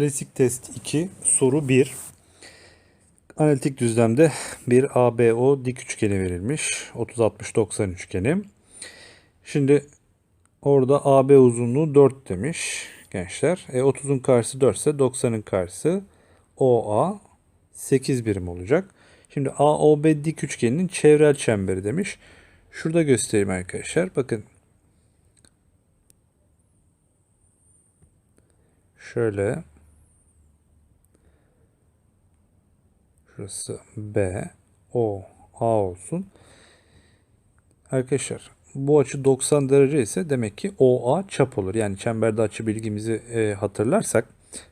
Klasik test 2 soru 1. Analitik düzlemde bir ABO dik üçgeni verilmiş. 30 60 90 üçgeni. Şimdi orada AB uzunluğu 4 demiş gençler. E, 30'un karşısı 4 ise 90'ın karşısı OA 8 birim olacak. Şimdi AOB dik üçgeninin çevrel çemberi demiş. Şurada göstereyim arkadaşlar. Bakın Şöyle. Şurası B, O, A olsun. Arkadaşlar bu açı 90 derece ise demek ki OA çap olur. Yani çemberde açı bilgimizi e, hatırlarsak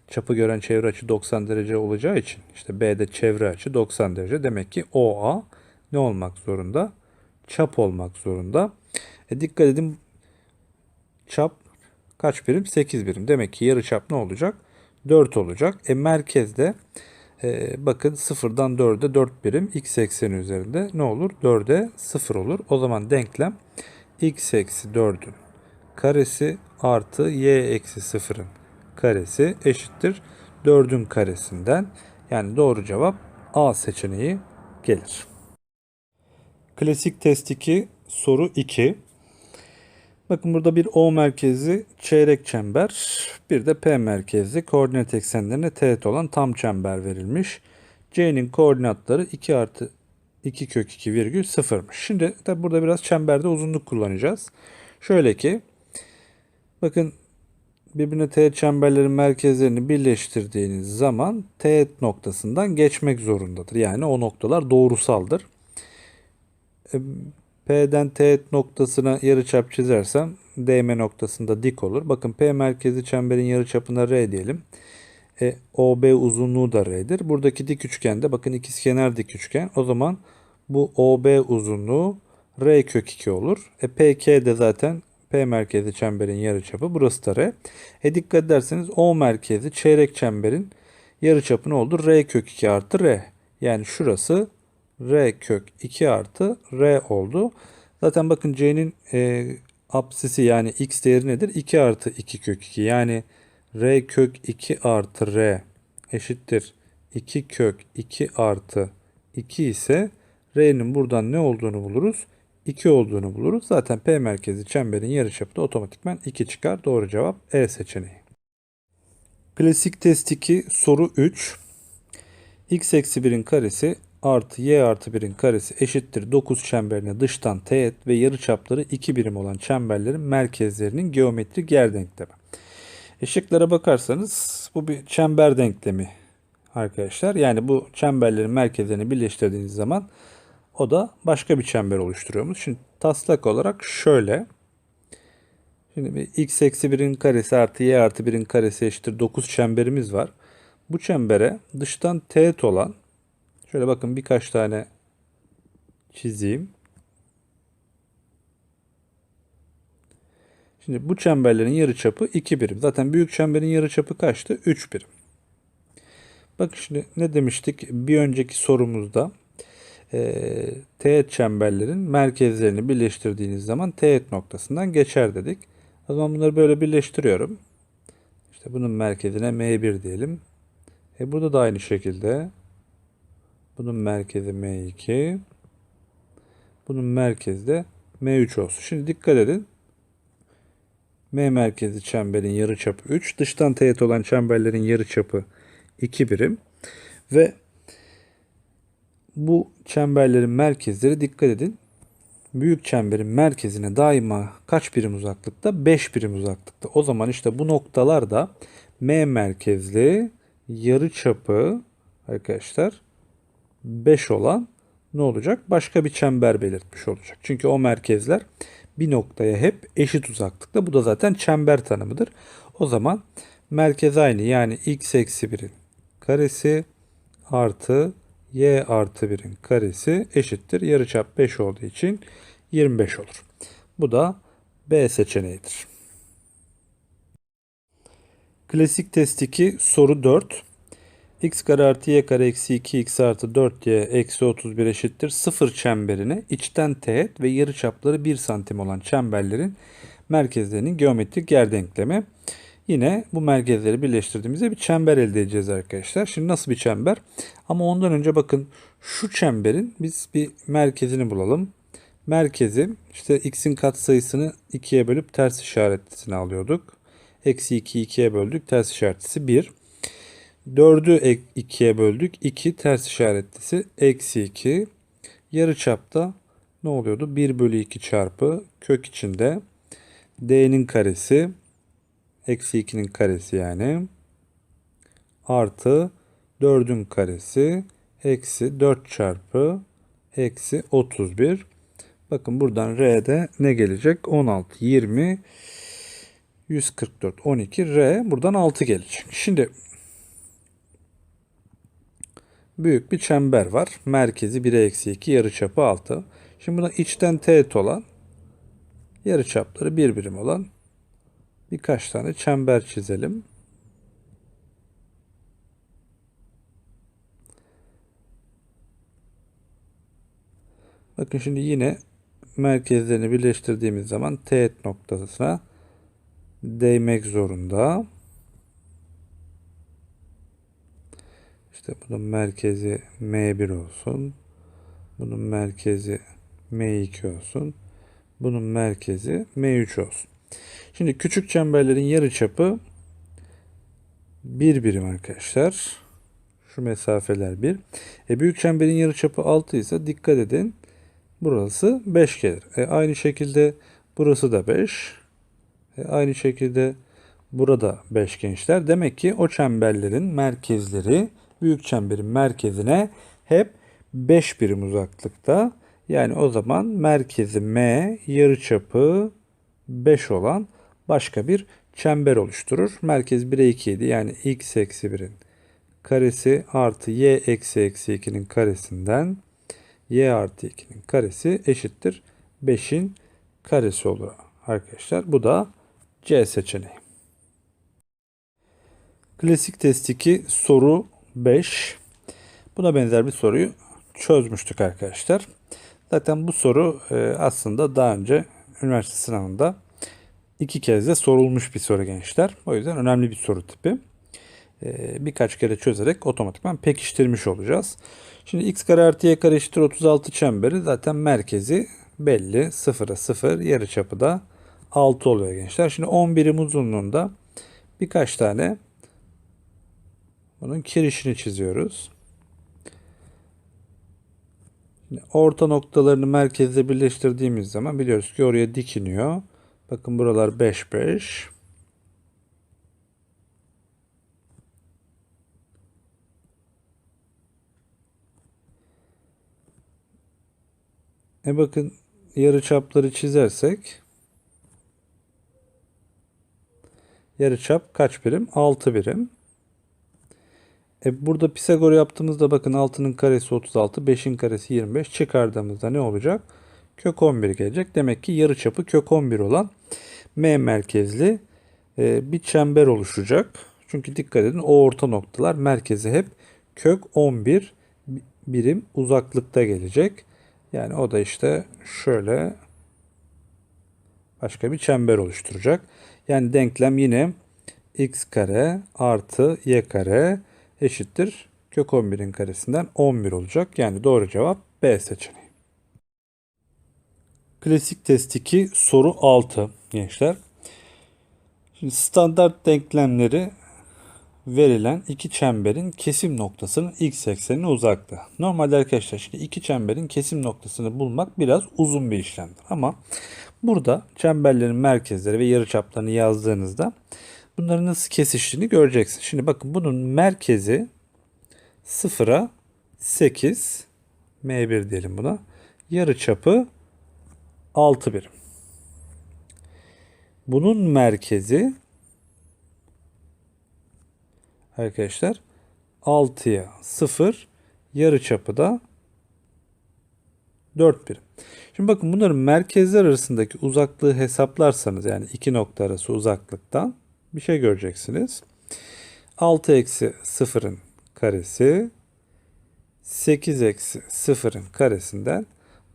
çapı gören çevre açı 90 derece olacağı için işte B'de çevre açı 90 derece. Demek ki OA ne olmak zorunda? Çap olmak zorunda. E, dikkat edin çap kaç birim? 8 birim. Demek ki yarıçap ne olacak? 4 olacak. E merkezde e, bakın 0'dan 4'e 4 birim x ekseni üzerinde ne olur? 4'e 0 olur. O zaman denklem x eksi 4'ün karesi artı y eksi 0'ın karesi eşittir 4'ün karesinden. Yani doğru cevap A seçeneği gelir. Klasik test 2 soru 2. Bakın burada bir O merkezi çeyrek çember, bir de P merkezli koordinat eksenlerine teğet olan tam çember verilmiş. C'nin koordinatları 2 artı 2 kök 2 virgül 0'mış. Şimdi tabi burada biraz çemberde uzunluk kullanacağız. Şöyle ki bakın birbirine teğet çemberlerin merkezlerini birleştirdiğiniz zaman teğet noktasından geçmek zorundadır. Yani o noktalar doğrusaldır. P'den teğet noktasına yarıçap çizersem DM noktasında dik olur. Bakın P merkezi çemberin yarıçapına R diyelim. E, OB uzunluğu da R'dir. Buradaki dik üçgende bakın ikizkenar dik üçgen. O zaman bu OB uzunluğu R kök 2 olur. E, PK de zaten P merkezi çemberin yarıçapı. Burası da R. E dikkat ederseniz O merkezi çeyrek çemberin yarıçapı ne oldu? R kök 2 artı R. Yani şurası R kök 2 artı R oldu. Zaten bakın C'nin e, apsisi yani x değeri nedir? 2 artı 2 kök 2. Yani R kök 2 artı R eşittir 2 kök 2 artı 2 ise R'nin buradan ne olduğunu buluruz? 2 olduğunu buluruz. Zaten P merkezi çemberin yarıçapı da otomatikman 2 çıkar. Doğru cevap E seçeneği. Klasik test 2 soru 3. x eksi 1'in karesi artı y artı 1'in karesi eşittir 9 çemberine dıştan teğet ve yarıçapları 2 birim olan çemberlerin merkezlerinin geometrik yer denklemi. Işıklara bakarsanız bu bir çember denklemi arkadaşlar. Yani bu çemberlerin merkezlerini birleştirdiğiniz zaman o da başka bir çember oluşturuyormuş. Şimdi taslak olarak şöyle. Şimdi bir x eksi 1'in karesi artı y artı 1'in karesi eşittir 9 çemberimiz var. Bu çembere dıştan teğet olan Şöyle bakın birkaç tane çizeyim. Şimdi bu çemberlerin yarıçapı 2 birim. Zaten büyük çemberin yarıçapı kaçtı? 3 birim. Bakın şimdi ne demiştik bir önceki sorumuzda e, teğet çemberlerin merkezlerini birleştirdiğiniz zaman teğet noktasından geçer dedik. O zaman bunları böyle birleştiriyorum. İşte bunun merkezine M1 diyelim. E burada da aynı şekilde bunun merkezi M2. Bunun merkezi de M3 olsun. Şimdi dikkat edin. M merkezi çemberin yarıçapı 3. Dıştan teğet olan çemberlerin yarıçapı 2 birim. Ve bu çemberlerin merkezleri dikkat edin. Büyük çemberin merkezine daima kaç birim uzaklıkta? 5 birim uzaklıkta. O zaman işte bu noktalarda M merkezli yarıçapı arkadaşlar 5 olan ne olacak? Başka bir çember belirtmiş olacak. Çünkü o merkezler bir noktaya hep eşit uzaklıkta. Bu da zaten çember tanımıdır. O zaman merkez aynı yani x eksi 1'in karesi artı y artı 1'in karesi eşittir. Yarıçap 5 olduğu için 25 olur. Bu da B seçeneğidir. Klasik test 2 soru 4 x kare artı y kare eksi 2x artı 4y eksi 31 eşittir. Sıfır çemberine içten teğet ve yarı çapları 1 santim olan çemberlerin merkezlerinin geometrik yer denklemi. Yine bu merkezleri birleştirdiğimizde bir çember elde edeceğiz arkadaşlar. Şimdi nasıl bir çember? Ama ondan önce bakın şu çemberin biz bir merkezini bulalım. Merkezi işte x'in katsayısını 2'ye bölüp ters işaretlisini alıyorduk. Eksi 2'yi 2'ye böldük. Ters işaretlisi 1. 4'ü 2'ye böldük. 2 ters işaretlisi eksi 2. Yarı çapta ne oluyordu? 1 bölü 2 çarpı kök içinde d'nin karesi eksi 2'nin karesi yani artı 4'ün karesi eksi 4 çarpı eksi 31. Bakın buradan R'de ne gelecek? 16, 20, 144, 12. R buradan 6 gelecek. Şimdi büyük bir çember var. Merkezi 1'e eksi 2, yarıçapı 6. Şimdi buna içten teğet olan, yarıçapları bir birim olan birkaç tane çember çizelim. Bakın şimdi yine merkezlerini birleştirdiğimiz zaman teğet noktasına değmek zorunda. İşte bunun merkezi M1 olsun. Bunun merkezi M2 olsun. Bunun merkezi M3 olsun. Şimdi küçük çemberlerin yarıçapı bir birim arkadaşlar. Şu mesafeler bir. E büyük çemberin yarıçapı 6 ise dikkat edin. Burası 5 gelir. E aynı şekilde burası da 5. E aynı şekilde burada 5 gençler. Demek ki o çemberlerin merkezleri büyük çemberin merkezine hep 5 birim uzaklıkta. Yani o zaman merkezi M yarıçapı 5 olan başka bir çember oluşturur. Merkez 1'e 2 idi. Yani x eksi 1'in karesi artı y eksi eksi 2'nin karesinden y artı 2'nin karesi eşittir 5'in karesi olur arkadaşlar. Bu da C seçeneği. Klasik test 2 soru 5. Buna benzer bir soruyu çözmüştük arkadaşlar. Zaten bu soru e, aslında daha önce üniversite sınavında iki kez de sorulmuş bir soru gençler. O yüzden önemli bir soru tipi. E, birkaç kere çözerek otomatikman pekiştirmiş olacağız. Şimdi x kare artı y kare eşittir 36 çemberi zaten merkezi belli. 0'a 0 yarıçapı da 6 oluyor gençler. Şimdi 10 birim uzunluğunda birkaç tane bunun kirişini çiziyoruz. Şimdi orta noktalarını merkezle birleştirdiğimiz zaman biliyoruz ki oraya dikiniyor. Bakın buralar 5 5. E bakın yarı çapları çizersek yarı çap kaç birim? 6 birim. E burada Pisagor yaptığımızda bakın 6'nın karesi 36, 5'in karesi 25 çıkardığımızda ne olacak? Kök 11 gelecek. Demek ki yarı çapı kök 11 olan M merkezli e, bir çember oluşacak. Çünkü dikkat edin o orta noktalar merkezi hep kök 11 birim uzaklıkta gelecek. Yani o da işte şöyle başka bir çember oluşturacak. Yani denklem yine x kare artı y kare eşittir kök 11'in karesinden 11 olacak. Yani doğru cevap B seçeneği. Klasik test 2 soru 6 gençler. Şimdi standart denklemleri verilen iki çemberin kesim noktasının x eksenine uzaklığı. Normalde arkadaşlar şimdi iki çemberin kesim noktasını bulmak biraz uzun bir işlemdir. Ama burada çemberlerin merkezleri ve yarıçaplarını yazdığınızda bunların nasıl kesiştiğini göreceksin. Şimdi bakın bunun merkezi 0'a 8 M1 diyelim buna. Yarıçapı 6 birim. Bunun merkezi arkadaşlar 6'ya 0 yarı çapı da 4 birim. Şimdi bakın bunların merkezler arasındaki uzaklığı hesaplarsanız yani iki nokta arası uzaklıktan bir şey göreceksiniz. 6 eksi 0'ın karesi 8 eksi 0'ın karesinden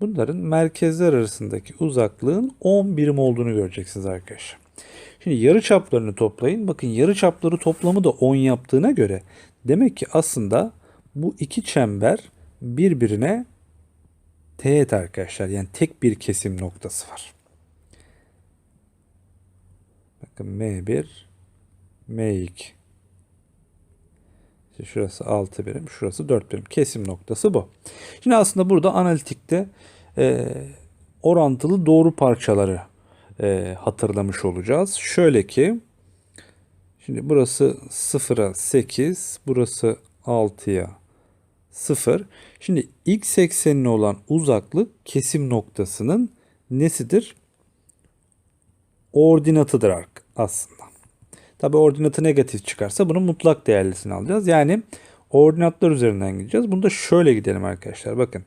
bunların merkezler arasındaki uzaklığın 10 birim olduğunu göreceksiniz arkadaşlar. Şimdi yarı çaplarını toplayın. Bakın yarı çapları toplamı da 10 yaptığına göre demek ki aslında bu iki çember birbirine teğet arkadaşlar. Yani tek bir kesim noktası var. Bakın M1, M2. İşte şurası 6 birim, şurası 4 birim. Kesim noktası bu. Şimdi aslında burada analitikte e, orantılı doğru parçaları e, hatırlamış olacağız. Şöyle ki şimdi burası 0'a 8, burası 6'ya 0. Şimdi x eksenine olan uzaklık kesim noktasının nesidir? Ordinatıdır aslında. Tabi ordinatı negatif çıkarsa bunun mutlak değerlisini alacağız. Yani ordinatlar üzerinden gideceğiz. Bunu da şöyle gidelim arkadaşlar. Bakın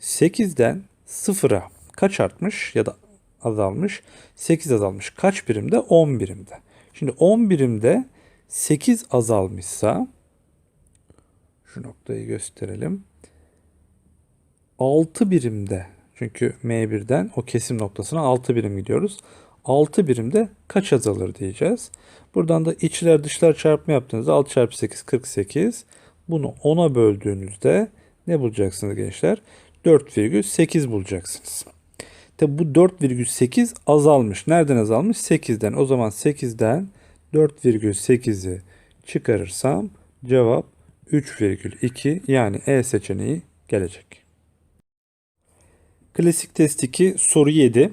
8'den 0'a kaç artmış ya da azalmış? 8 azalmış. Kaç birimde? 10 birimde. Şimdi 10 birimde 8 azalmışsa şu noktayı gösterelim. 6 birimde çünkü M1'den o kesim noktasına 6 birim gidiyoruz. 6 birimde kaç azalır diyeceğiz. Buradan da içler dışlar çarpma yaptığınızda 6 çarpı 8 48. Bunu 10'a böldüğünüzde ne bulacaksınız gençler? 4,8 bulacaksınız. Tabi bu 4,8 azalmış. Nereden azalmış? 8'den. O zaman 8'den 4,8'i çıkarırsam cevap 3,2 yani E seçeneği gelecek. Klasik test 2 soru 7.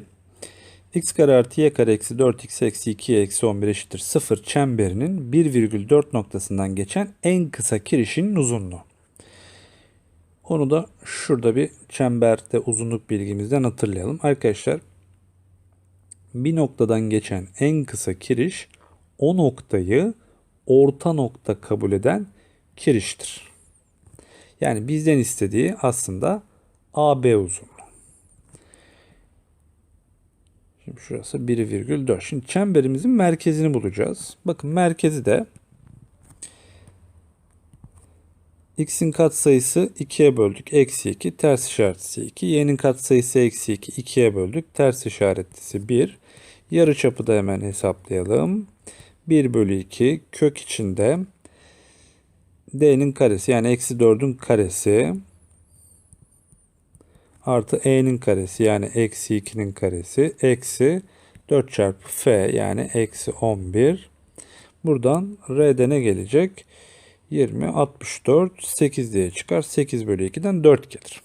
x kare artı y kare eksi 4x eksi 2 eksi 11 eşittir 0 çemberinin 1,4 noktasından geçen en kısa kirişinin uzunluğu. Onu da şurada bir çemberde uzunluk bilgimizden hatırlayalım. Arkadaşlar bir noktadan geçen en kısa kiriş o noktayı orta nokta kabul eden kiriştir. Yani bizden istediği aslında AB uzunluğu. Şimdi şurası 1,4. Şimdi çemberimizin merkezini bulacağız. Bakın merkezi de x'in katsayısı 2'ye böldük. Eksi 2. Ters işaretlisi 2. y'nin katsayısı eksi 2. 2'ye böldük. Ters işaretlisi 1. Yarı çapı da hemen hesaplayalım. 1 bölü 2 kök içinde d'nin karesi yani eksi 4'ün karesi artı e'nin karesi yani eksi 2'nin karesi eksi 4 çarpı f yani eksi 11. Buradan r'de ne gelecek? 20, 64, 8 diye çıkar. 8 bölü 2'den 4 gelir.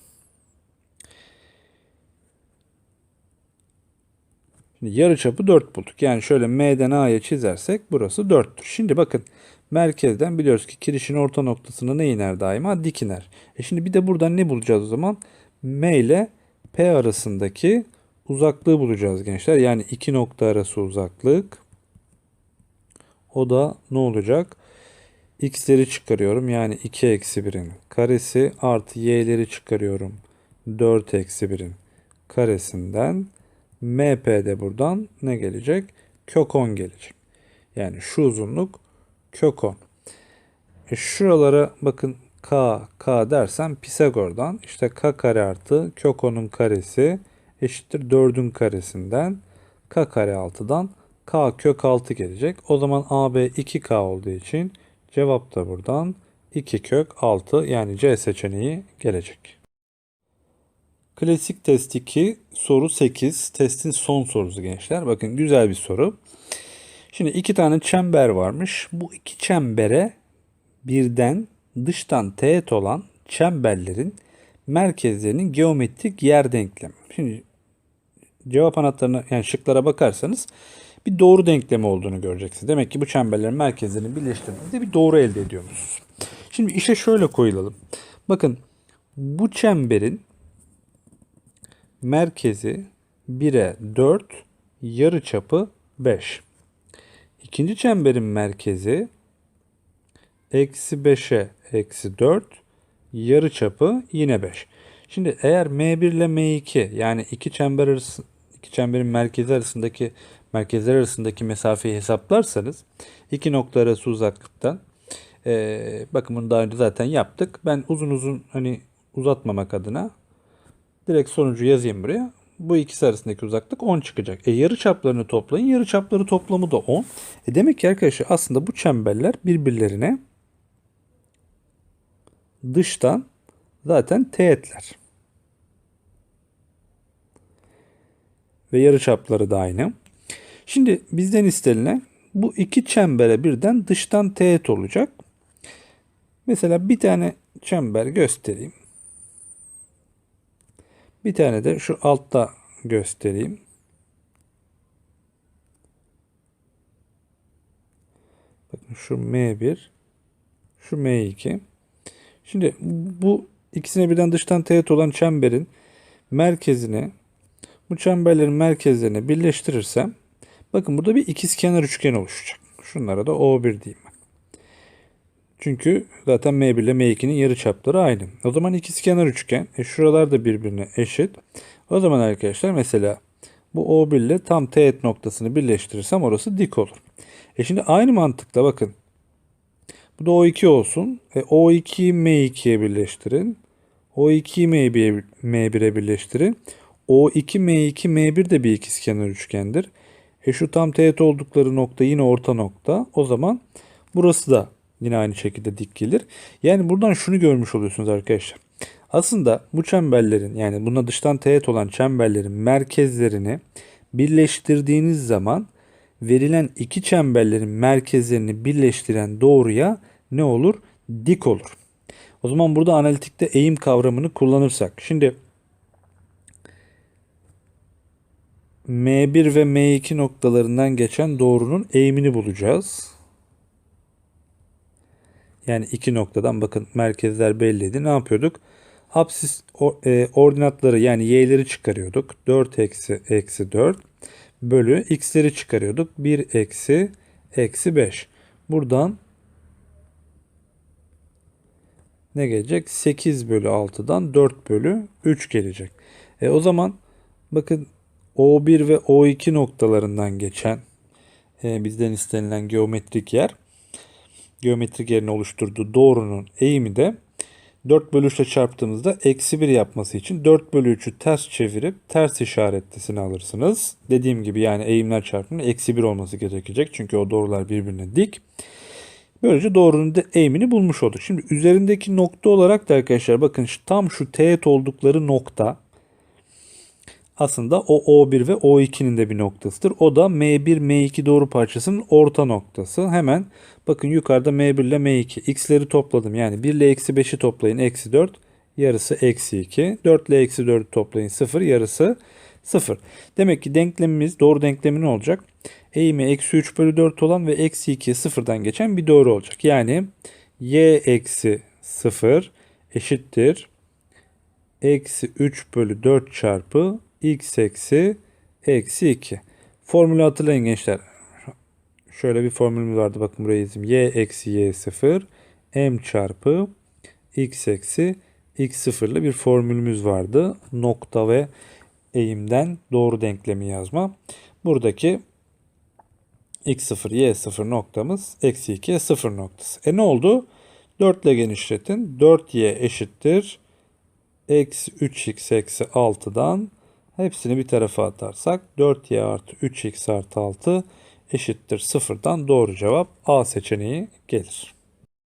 Şimdi yarıçapı 4 bulduk. Yani şöyle M'den A'ya çizersek burası 4'tür. Şimdi bakın merkezden biliyoruz ki kirişin orta noktasına ne iner daima? Dik iner. E şimdi bir de buradan ne bulacağız o zaman? M ile P arasındaki uzaklığı bulacağız gençler. Yani iki nokta arası uzaklık. O da ne olacak? X'leri çıkarıyorum. Yani 2 eksi 1'in karesi artı y'leri çıkarıyorum. 4 eksi 1'in karesinden MP'de buradan ne gelecek? Kök 10 gelecek. Yani şu uzunluk kök 10. E şuralara bakın K, K dersem Pisagor'dan işte K kare artı kök 10'un karesi eşittir 4'ün karesinden K kare 6'dan K kök 6 gelecek. O zaman AB 2K olduğu için cevap da buradan 2 kök 6 yani C seçeneği gelecek. Klasik test 2 soru 8 testin son sorusu gençler. Bakın güzel bir soru. Şimdi iki tane çember varmış. Bu iki çembere birden dıştan teğet olan çemberlerin merkezlerinin geometrik yer denklemi. Şimdi cevap anahtarına yani şıklara bakarsanız bir doğru denklemi olduğunu göreceksiniz. Demek ki bu çemberlerin merkezlerini birleştirdiğinizde bir doğru elde ediyorsunuz. Şimdi işe şöyle koyulalım. Bakın bu çemberin merkezi 1'e 4, yarı çapı 5. İkinci çemberin merkezi eksi 5'e eksi 4, yarı çapı yine 5. Şimdi eğer M1 ile M2 yani iki çember arası iki çemberin merkezi arasındaki merkezler arasındaki mesafeyi hesaplarsanız iki nokta arası uzaklıktan e, bakın bunu daha önce zaten yaptık. Ben uzun uzun hani uzatmamak adına direkt sonucu yazayım buraya. bu ikisi arasındaki uzaklık 10 çıkacak. E yarı çaplarını toplayın. Yarı çapları toplamı da 10. E demek ki arkadaşlar aslında bu çemberler birbirlerine dıştan zaten teğetler. Ve yarı çapları da aynı. Şimdi bizden istenilen bu iki çembere birden dıştan teğet olacak. Mesela bir tane çember göstereyim. Bir tane de şu altta göstereyim. Bakın şu M1, şu M2. Şimdi bu ikisine birden dıştan teğet olan çemberin merkezini bu çemberlerin merkezlerini birleştirirsem bakın burada bir ikizkenar üçgen oluşacak. Şunlara da O1 diyeyim. Çünkü zaten M1 ile M2'nin yarı çapları aynı. O zaman ikizkenar üçgen. E şuralar da birbirine eşit. O zaman arkadaşlar mesela bu O1 ile tam teğet noktasını birleştirirsem orası dik olur. E şimdi aynı mantıkla bakın. Bu da O2 olsun. E O2'yi M2'ye birleştirin. O2'yi M1'e M1'e birleştirin. O2, M2, M1 de bir ikizkenar üçgendir. E şu tam teğet oldukları nokta yine orta nokta. O zaman burası da yine aynı şekilde dik gelir. Yani buradan şunu görmüş oluyorsunuz arkadaşlar. Aslında bu çemberlerin yani buna dıştan teğet olan çemberlerin merkezlerini birleştirdiğiniz zaman verilen iki çemberlerin merkezlerini birleştiren doğruya ne olur? Dik olur. O zaman burada analitikte eğim kavramını kullanırsak. Şimdi M1 ve M2 noktalarından geçen doğrunun eğimini bulacağız. Yani iki noktadan bakın merkezler belliydi. Ne yapıyorduk? Apsis e, ordinatları yani y'leri çıkarıyorduk. 4 eksi eksi 4 bölü x'leri çıkarıyorduk. 1 eksi eksi 5. Buradan ne gelecek? 8 bölü 6'dan 4 bölü 3 gelecek. E o zaman bakın O1 ve O2 noktalarından geçen e, bizden istenilen geometrik yer geometrik yerini oluşturduğu doğrunun eğimi de 4 bölü 3 ile çarptığımızda eksi 1 yapması için 4 bölü 3'ü ters çevirip ters işaretlisini alırsınız. Dediğim gibi yani eğimler çarpımının eksi 1 olması gerekecek. Çünkü o doğrular birbirine dik. Böylece doğrunun eğimini bulmuş olduk. Şimdi üzerindeki nokta olarak da arkadaşlar bakın tam şu teğet oldukları nokta aslında o O1 ve O2'nin de bir noktasıdır. O da M1 M2 doğru parçasının orta noktası. Hemen bakın yukarıda M1 ile M2 x'leri topladım. Yani 1 ile eksi 5'i toplayın eksi 4 yarısı eksi 2. 4 ile eksi 4'ü toplayın 0 yarısı 0. Demek ki denklemimiz doğru denklemi ne olacak? Eğimi eksi 3 bölü 4 olan ve eksi 2 sıfırdan geçen bir doğru olacak. Yani y eksi 0 eşittir eksi 3 bölü 4 çarpı x eksi eksi 2. Formülü hatırlayın gençler. Şöyle bir formülümüz vardı. Bakın buraya yazayım. y eksi y 0 m çarpı x eksi x 0 ile bir formülümüz vardı. Nokta ve eğimden doğru denklemi yazma. Buradaki x0 y0 noktamız eksi 2 0 noktası. E ne oldu? 4 ile genişletin. 4y eşittir. Eksi 3x eksi 6'dan Hepsini bir tarafa atarsak 4y artı 3x artı 6 eşittir sıfırdan doğru cevap A seçeneği gelir.